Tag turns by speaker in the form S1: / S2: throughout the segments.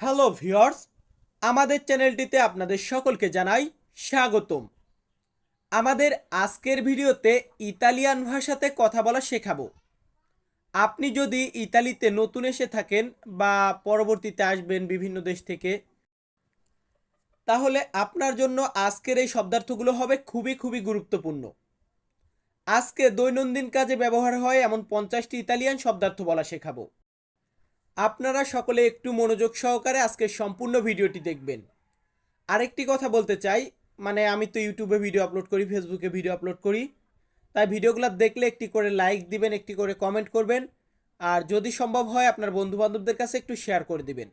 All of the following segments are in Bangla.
S1: হ্যালো ভিউয়ার্স, আমাদের চ্যানেলটিতে আপনাদের সকলকে জানাই স্বাগতম। আমাদের আজকের ভিডিওতে ইতালিয়ান ভাষাতে কথা বলা শেখাবো। আপনি যদি ইতালিতে নতুন এসে থাকেন বা পরবর্তীতে আসবেন বিভিন্ন দেশ থেকে, তাহলে আপনার জন্য আজকের এই শব্দার্থগুলো হবে খুবই খুবই গুরুত্বপূর্ণ। আজকে দৈনন্দিন কাজে ব্যবহার হয় এমন পঞ্চাশটি ইতালিয়ান শব্দার্থ বলা শেখাবো। আপনারা সকলে একটু মনোযোগ সহকারে আজকের সম্পূর্ণ ভিডিওটি দেখবেন। আরেকটি কথা বলতে চাই মানে আমি তো ইউটিউবে ভিডিও আপলোড করি ফেসবুকে ভিডিও আপলোড করি। তাই ভিডিওগুলো দেখলে একটি করে লাইক দিবেন, একটি করে কমেন্ট করবেন। আর যদি সম্ভব হয়, আপনার বন্ধু বান্ধবদের কাছে একটু শেয়ার করে দিবেন।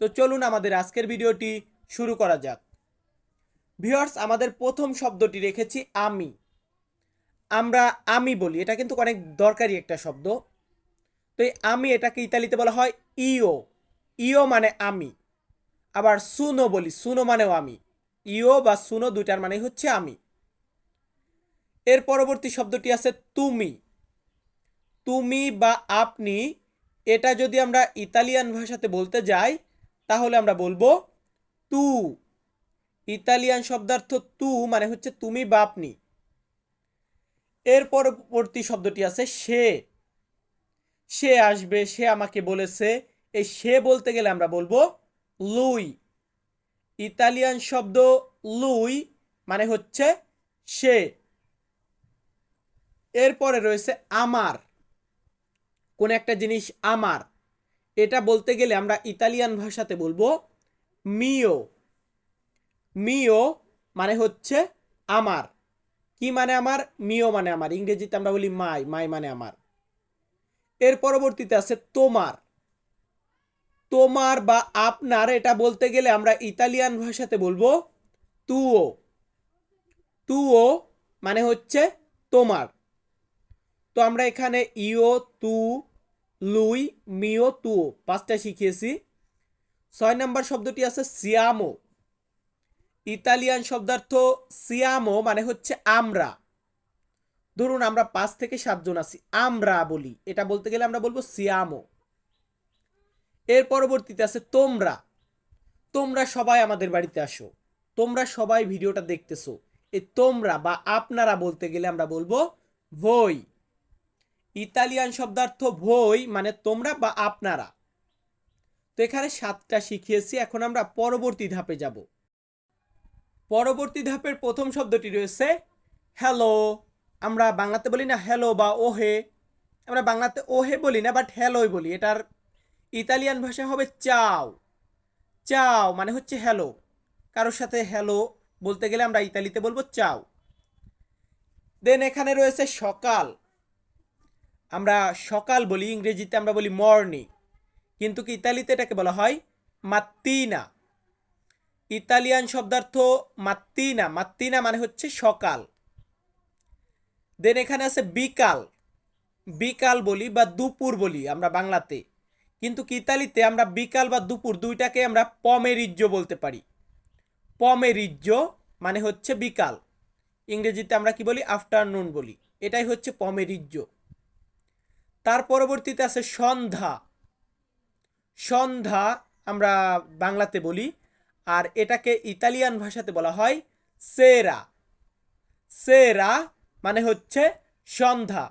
S1: তো চলুন আমাদের আজকের ভিডিওটি শুরু করা যাক। ভিউয়ার্স আমাদের প্রথম শব্দটি রেখেছি আমি। আমরা আমি বলি, এটা কিন্তু অনেক দরকারি একটা শব্দ। তো আমি এটাকে ইতালিতে বলা হয় ইও। ইও মানে আমি। আবার সুনো বলি, সুনো মানেও আমি। ইও বা সুনো দুইটার মানে হচ্ছে আমি। এর পরবর্তী শব্দটি আছে তুমি। তুমি বা আপনি, এটা যদি আমরা ইতালিয়ান ভাষাতে বলতে যাই, তাহলে আমরা বলব তু। ইতালিয়ান শব্দার্থ তু মানে হচ্ছে তুমি বা আপনি। এর পরবর্তী শব্দটি আছে সে। সে আসবে, সে আমাকে বলেছে। এই সে বলতে গেলে আমরা বলব লুই। ইতালিয়ান শব্দ লুই মানে হচ্ছে সে। এরপরে রয়েছে আমার। কোন একটা জিনিস আমার। এটা বলতে গেলে আমরা ইতালিয়ান ভাষাতে বলব মিও। মিও মানে হচ্ছে আমার। কি মানে আমার? মিও মানে আমার। ইংরেজিতে আমরা বলি মাই। মাই মানে আমার। এর পরবর্তীতে আছে তোমার। তোমার বা আপনার, এটা বলতে গেলে আমরা ইতালিয়ান ভাষাতে বলব তুও। তুও মানে হচ্ছে তোমার। তো আমরা এখানে ইও, তু, লুই, মিও, তুও পাঁচটা শিখিয়েছি। ছয় নম্বর শব্দটি আছে সিয়ামো। ইতালিয়ান শব্দার্থ সিয়ামো মানে হচ্ছে আমরা। ধরুন আমরা পাঁচ থেকে সাতজন আছি, আমরা বলি, এটা বলতে গেলে আমরা বলব সিয়ামো। এর পরবর্তীতে আছে তোমরা। তোমরা সবাই আমাদের বাড়িতে আসো, তোমরা সবাই ভিডিওটা দেখতেছো। এই তোমরা বা আপনারা বলতে গেলে আমরা বলব ভই। ইতালিয়ান শব্দার্থ ভই মানে তোমরা বা আপনারা। তো এখানে সাতটা শিখিয়েছি, এখন আমরা পরবর্তী ধাপে যাব। পরবর্তী ধাপের প্রথম শব্দটি রয়েছে হ্যালো। আমরা বাংলাতে বলি না হ্যালো বা ওহে, আমরা বাংলাতে ওহে বলি না বাট হ্যালোই বলি। এটার ইতালিয়ান ভাষা হবে চাও। চাও মানে হচ্ছে হ্যালো। কারোর সাথে হ্যালো বলতে গেলে আমরা ইতালিতে বলব চাও। দেন এখানে রয়েছে সকাল। আমরা সকাল বলি, ইংরেজিতে আমরা বলি মর্নিং কিন্তু কি ইতালিতে এটাকে বলা হয়? মাত্তিনা। ইতালিয়ান শব্দার্থ মাত্তিনা। মাত্তিনা মানে হচ্ছে সকাল। দেন এখানে আছে বিকাল। বিকাল বলি বা দুপুর বলি আমরা বাংলাতে। কিন্তু কিতালিতে আমরা বিকাল বা দুপুর দুইটাকে আমরা পমেরিজ্য বলতে পারি। পমেরিজ্য মানে হচ্ছে বিকাল। ইংরেজিতে আমরা কি বলি? আফটারনুন বলি। এটাই হচ্ছে পমেরিজ্য তার পরবর্তীতে আছে সন্ধ্যা। সন্ধ্যা আমরা বাংলাতে বলি, আর এটাকে ইতালিয়ান ভাষাতে বলা হয় সেরা। সেরা মানে হচ্ছে সন্ধ্যা।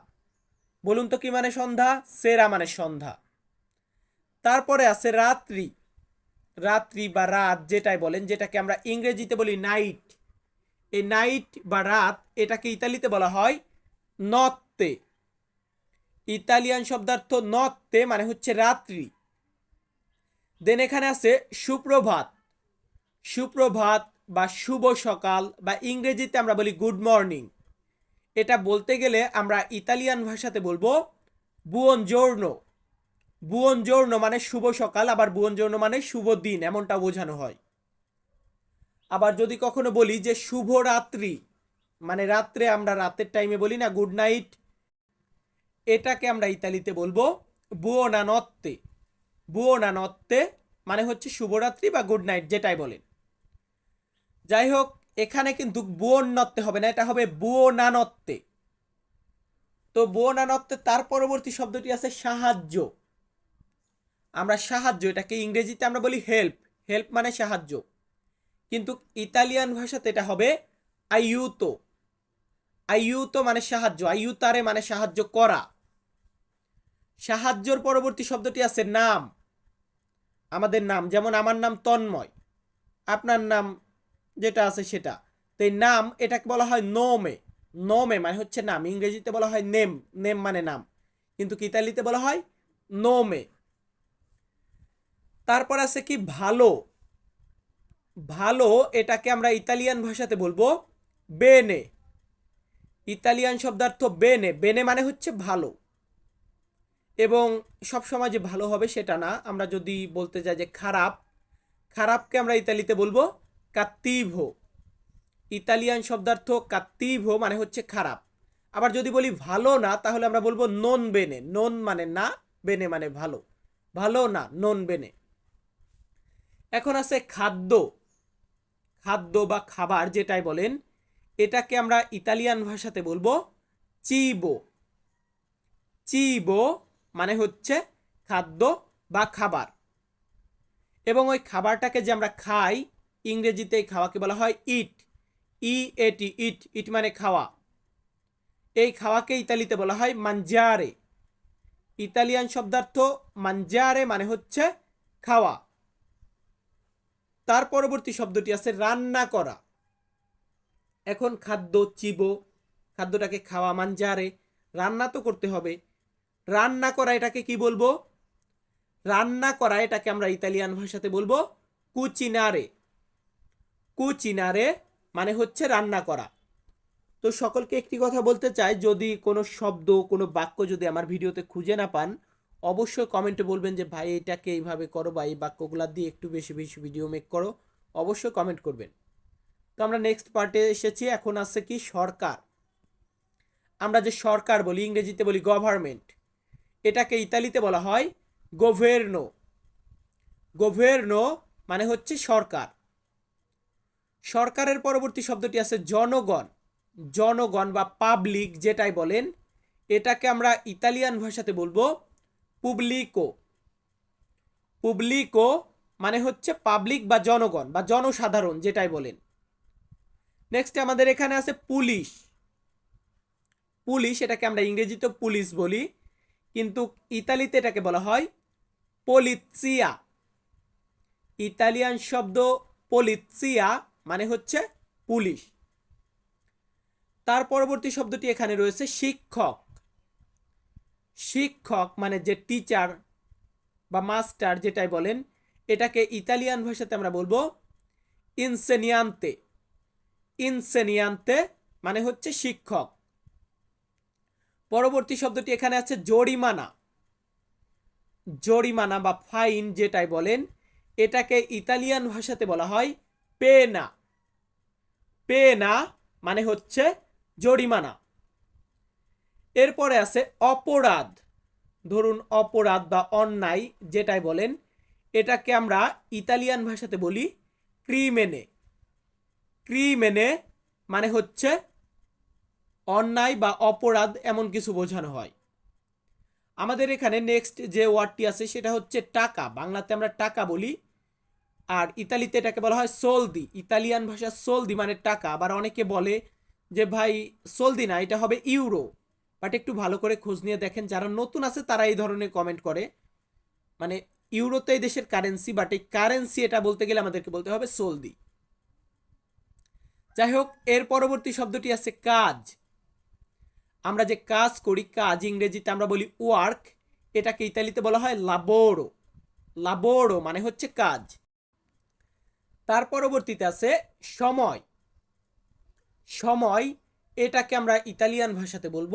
S1: বলুন তো কি মানে সন্ধ্যা? সেরা মানে সন্ধ্যা। তারপরে আছে রাত্রি। রাত্রি বা রাত যেটাই বলেন, যেটাকে আমরা ইংরেজিতে বলি নাইট এই নাইট বা রাত এটাকে ইতালিতে বলা হয় নত্তে ইতালিয়ান শব্দার্থ নত্তে মানে হচ্ছে রাত্রি। দেন এখানে আছে সুপ্রভাত। সুপ্রভাত বা শুভ সকাল বা ইংরেজিতে আমরা বলি গুড মর্নিং এটা বলতে গেলে আমরা ইতালিয়ান ভাষাতে বলব বুয়ন জোর্ণ বুয়ন জোর্ণ মানে শুভ সকাল, আবার বুয়ন জোর্ণ মানে শুভ দিন, এমনটা বোঝানো হয়। আবার যদি কখনো বলি যে শুভ রাত্রি মানে রাত্রে আমরা রাতের টাইমে বলি না গুড নাইট এটাকে আমরা ইতালিতে বলব বুয়োনা নত্তে বুয়োনা নত্তে মানে হচ্ছে শুভরাত্রি বা গুড নাইট যেটাই বলেন। যাই হোক এখানে কিন্তু বুয়ন নত্তে হবে না, এটা হবে বুয়োনানত্তে তো বুয়োনানত্তে তার পরবর্তী শব্দটি আছে সাহায্য। আমরা সাহায্য, এটাকে ইংরেজিতে আমরা বলি হেল্প। হেল্প মানে সাহায্য। কিন্তু ইতালিয়ান ভাষাতে এটা হবে আইউতো আইউতো মানে সাহায্য আইউতারে মানে সাহায্য করা। সাহায্যর পরবর্তী শব্দটি আছে নাম। আমাদের নাম, যেমন আমার নাম তন্ময়। আপনার নাম যেটা আছে সেটা। তো এই নাম এটাকে বলা হয় নোমে। নোমে মানে হচ্ছে নাম। ইংরেজিতে বলা হয় নেম। নেম মানে নাম। কিন্তু কি ইতালিতে বলা হয়? নোমে। তারপর আছে কি? ভালো। ভালো এটাকে আমরা ইতালিয়ান ভাষাতে বলব বেনে। ইতালিয়ান শব্দার্থ বেনে। বেনে মানে হচ্ছে ভালো। এবং সব সময় যে ভালো হবে সেটা না। আমরা যদি বলতে যাই যে খারাপ, খারাপকে আমরা ইতালিতে বলব কাত্তিভো। ইতালিয়ান শব্দার্থ কাত্তিভো মানে হচ্ছে খারাপ। আবার যদি বলি ভালো না, তাহলে আমরা বলব নন বেনে। নন মানে না, বেনে মানে ভালো। ভালো না, নন বেনে। এখন আছে খাদ্য। খাদ্য বা খাবার যেটাই বলেন, এটাকে আমরা ইতালিয়ান ভাষাতে বলব চিবো। চিবো মানে হচ্ছে খাদ্য বা খাবার। এবং ওই খাবারটাকে যে আমরা খাই ইংরেজিতে খাওয়াকে বলা হয় ইট ই এটি ইট ইট মানে খাওয়া। এই খাওয়াকে ইতালিতে বলা হয় মানজারে ইতালিয়ান শব্দার্থ মানজারে মানে হচ্ছে খাওয়া। তার পরবর্তী শব্দটি আছে রান্না করা। এখন খাদ্য চিবো, খাদ্যটাকে খাওয়া মানজারে রান্না তো করতে হবে। রান্না করা এটাকে কি বলব? রান্না করা এটাকে আমরা ইতালিয়ান ভাষাতে বলব কুচিনারে কুচিনারে মানে হচ্ছে রান্না করা। তো সকলকে একটি কথা বলতে চাই, যদি কোনো শব্দ, কোনো বাক্য যদি আমার ভিডিওতে খুঁজে না পান, অবশ্যই কমেন্টে বলবেন যে, ভাই, এটাকে এইভাবে করো বা এই বাক্যগুলো দিয়ে একটু বেশি বেশি ভিডিও মেক করো। অবশ্যই কমেন্ট করবেন। তো আমরা নেক্সট পার্টে এসেছি। এখন আছে কি? সরকার। আমরা যে সরকার বলি, ইংরেজিতে বলি গভর্নমেন্ট এটাকে ইতালিতে বলা হয় গোভের্নো গোভের্নো মানে হচ্ছে সরকার। সরকারের পরবর্তী শব্দটি আছে জনগণ। জনগণ বা পাবলিক যেটাই বলেন, এটাকে আমরা ইতালিয়ান ভাষাতে বলব পুবলিকো পুবলিকো মানে হচ্ছে পাবলিক বা জনগণ বা জনসাধারণ যেটাই বলেন। নেক্সট আমাদের এখানে আছে পুলিশ। পুলিশ এটাকে আমরা ইংরেজিতে পুলিশ বলি, কিন্তু ইতালিতে এটাকে বলা হয় পলিৎসিয়া ইতালিয়ান শব্দ পলিৎসিয়া মানে হচ্ছে পুলিশ। তার পরবর্তী শব্দটি এখানে রয়েছে শিক্ষক। শিক্ষক মানে যে টিচার বা মাস্টার যেটাই বলেন, এটাকে ইতালিয়ান ভাষাতে আমরা বলব ইনসেনিয়ান্তে ইনসেনিয়ান্তে মানে হচ্ছে শিক্ষক। পরবর্তী শব্দটি এখানে আছে জরিমানা। জরিমানা বা ফাইন যেটাই বলেন, এটাকে ইতালিয়ান ভাষাতে বলা হয় পেনা। পেনা মানে হচ্ছে জরিমানা। এরপরে আছে অপরাধ। ধরুন অপরাধ বা অন্যায় যেটাই বলেন, এটাকে আমরা ইতালিয়ান ভাষাতে বলি ক্রিমেনে। ক্রিমেনে মানে হচ্ছে অন্যায় বা অপরাধ এমন কিছু বোঝানো হয়। আমাদের এখানে নেক্সট যে ওয়ার্ডটি আছে সেটা হচ্ছে টাকা। বাংলাতে আমরা টাকা বলি আর ইতালিতে এটাকে বলা হয় সোলদি ইতালিয়ান ভাষা সোলদি মানে টাকা। আবার অনেকে বলে যে, ভাই সোলদি না, এটা হবে ইউরো বাট একটু ভালো করে খোঁজ নিয়ে দেখেন, যারা নতুন আছে তারা এই ধরনের কমেন্ট করে। মানে ইউরো তো এই দেশের কারেন্সি বাট এই কারেন্সি এটা বলতে গেলে আমাদেরকে বলতে হবে সোলদি যাই হোক, এর পরবর্তী শব্দটি আছে কাজ। আমরা যে কাজ করি, কাজ ইংরেজিতে আমরা বলি ওয়ার্ক এটাকে ইতালিতে বলা হয় লাবোরো লাবোরো মানে হচ্ছে কাজ। তার পরবর্তীতে আছে সময়। সময়, এটাকে আমরা ইতালিয়ান ভাষাতে বলব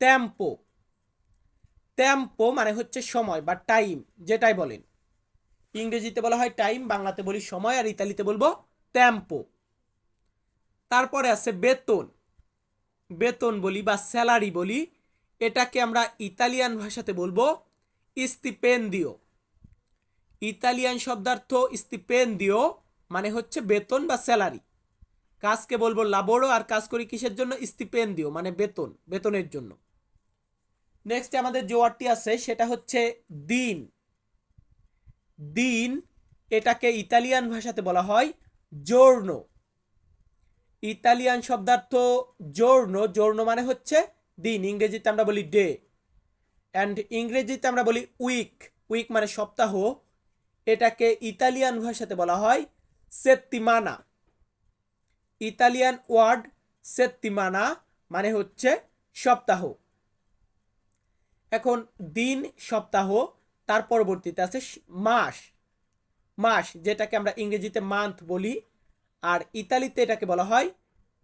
S1: ট্যাম্পো ট্যাম্পো মানে হচ্ছে সময় বা টাইম যেটাই বলেন। ইংরেজিতে বলা হয় টাইম বাংলাতে বলি সময়, আর ইতালিতে বলব ট্যাম্পো তারপরে আছে বেতন। বেতন বলি বা স্যালারি বলি, এটাকে আমরা ইতালিয়ান ভাষাতে বলব ইস্তিপেন্দিও। ইতালিয়ান শব্দার্থ ইস্তিপেন্দিও মানে হচ্ছে বেতন বা স্যালারি। কাজকে বলব লাবোরো আর কাজ করি কিসের জন্য? ইস্তিপেন্দিও মানে বেতন, বেতনের জন্য। নেক্সট আমাদের যে ওয়ার্ডটি আছে, সেটা হচ্ছে দিন। দিন এটাকে ইতালিয়ান ভাষাতে বলা হয় জোর্নো ইতালিয়ান শব্দার্থ জোর্নো জোর্নো মানে হচ্ছে দিন, ইংরেজিতে আমরা বলি ডে। অ্যান্ড ইংরেজিতে আমরা বলি উইক উইক মানে সপ্তাহ। এটাকে ইতালিয়ান ভাষাতে বলা হয় সেত্তিমানা ইতালিয়ান ওয়ার্ড সেত্তিমানা মানে হচ্ছে সপ্তাহ। এখন দিন, সপ্তাহ, তার পরবর্তীতে আছে মাস। মাস, যেটাকে আমরা ইংরেজিতে মান্থ বলি, আর ইতালিতে এটাকে বলা হয়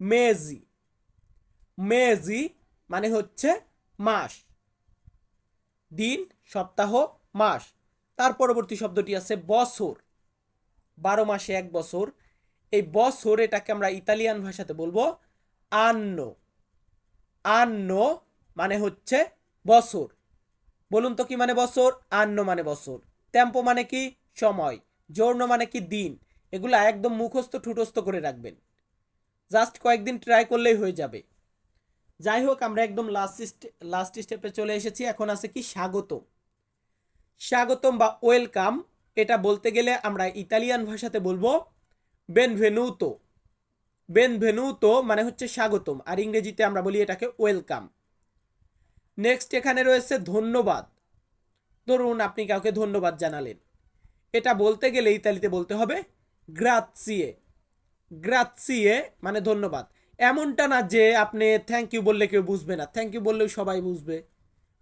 S1: মেজি। মেজি মানে হচ্ছে মাস। দিন, সপ্তাহ, মাস। তার পরবর্তী শব্দটি আছে বছর। বারো মাসে এক বছর। এই বছর এটাকে আমরা ইতালিয়ান ভাষাতে বলব আন্ন। আন্ন মানে হচ্ছে বছর। বলুন তো কি মানে বছর? আন্ন মানে বছর। টেম্পো মানে কি? সময়। জোর্ণ মানে কি? দিন। এগুলা একদম মুখস্থ, ঠুটস্থ করে রাখবেন। জাস্ট কয়েকদিন ট্রাই করলেই হয়ে যাবে। যাই হোক, আমরা একদম লাস্ট লাস্ট স্টেপে চলে এসেছি। এখন আছে কি স্বাগতম। স্বাগতম বা ওয়েলকাম এটা বলতে গেলে আমরা ইতালিয়ান ভাষাতে বলব বেনভেনুতো বেনভেনুতো মানে হচ্ছে স্বাগতম, আর ইংরেজিতে আমরা বলি এটাকে ওয়েলকাম নেক্সট এখানে রয়েছে ধন্যবাদ। ধরুন আপনি কাউকে ধন্যবাদ জানালেন। এটা বলতে গেলে ইতালিতে বলতে হবে গ্রাৎসিয়ে গ্রাৎসিয়ে মানে ধন্যবাদ। এমনটা না যে আপনি থ্যাংক ইউ বললে কেউ বুঝবে না। থ্যাংক ইউ বললেও সবাই বুঝবে।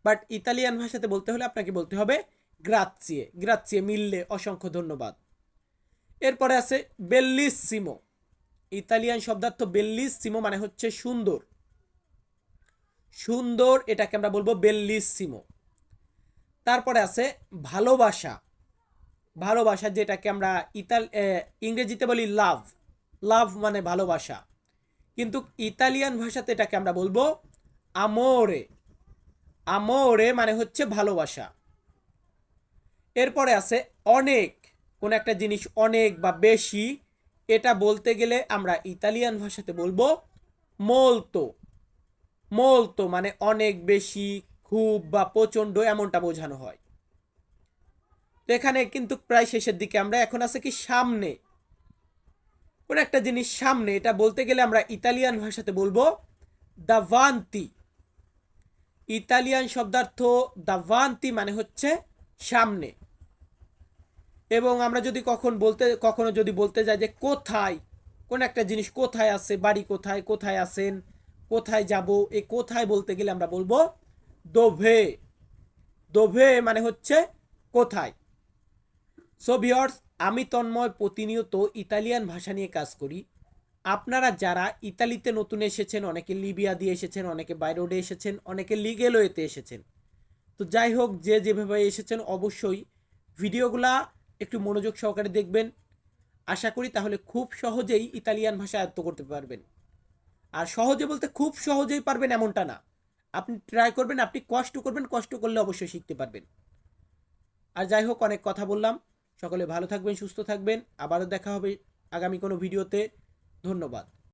S1: বাট ইতালিয়ান ভাষাতে বলতে হলে আপনাকে বলতে হবে গ্রাৎসিয়ে গ্রাৎসিয়ে মিললে অসংখ্য ধন্যবাদ। এরপরে আছে বেল্লিসিমো ইতালিয়ান শব্দার্থ বেল্লিসিমো মানে হচ্ছে সুন্দর। সুন্দর এটাকে আমরা বলব বেল্লিসিমো তারপরে আছে ভালোবাসা। ভালোবাসা যেটাকে আমরা ইতাল ইংরেজিতে বলি লাভ লাভ মানে ভালোবাসা। কিন্তু ইতালিয়ান ভাষাতে এটাকে আমরা বলব আমোরে আমোরে মানে হচ্ছে ভালোবাসা। এরপরে আছে অনেক, কোন একটা জিনিস অনেক বা বেশি, এটা বলতে গেলে আমরা ইতালিয়ান ভাষাতে বলব মোলতো। মোলতো মানে অনেক বেশি, খুব বা প্রচণ্ড এমনটা বোঝানো হয়। এখানে কিন্তু প্রায় শেষের দিকে আমরা এখন আছে কি সামনে। কোন একটা জিনিস সামনে, এটা বলতে গেলে আমরা ইতালিয়ান ভাষাতে বলব দাভান্তি। ইতালিয়ান শব্দার্থ দাভান্তি মানে হচ্ছে সামনে। এবং আমরা যদি কখন বলতে, কখনো যদি বলতে যাই যে কোথায়, কোন একটা জিনিস কোথায় আছে, বাড়ি কোথায় কোথায় আছেন, কোথায় যাব, এই কোথায় বলতে গেলে আমরা বলব দোভে। দোভে মানে হচ্ছে কোথায়। সো ভিওর্স আমি তন্ময় প্রতিনিয়ত ইতালিয়ান ভাষা নিয়ে কাজ করি। আপনারা যারা ইতালিতে নতুন এসেছেন, অনেকে লিবিয়া দিয়ে এসেছেন, অনেকে বাইরোডে এসেছেন, অনেকে লিগেলোয়েতে এসেছেন। তো যাই হোক, যে যেভাবে এসেছেন, অবশ্যই ভিডিওগুলা একটু মনোযোগ সহকারে দেখবেন। আশা করি তাহলে খুব সহজেই ইতালিয়ান ভাষা আয়ত্ত করতে পারবেন। আর সহজে বলতে খুব সহজেই পারবেন এমনটা না। আপনি ট্রাই করবেন, আপনি কষ্ট করবেন, কষ্ট করলে অবশ্যই শিখতে পারবেন। আর যাই হোক, অনেক কথা বললাম। সকলে ভালো থাকবেন, সুস্থ থাকবেন। আবারও দেখা হবে আগামী কোনো ভিডিওতে। ধন্যবাদ।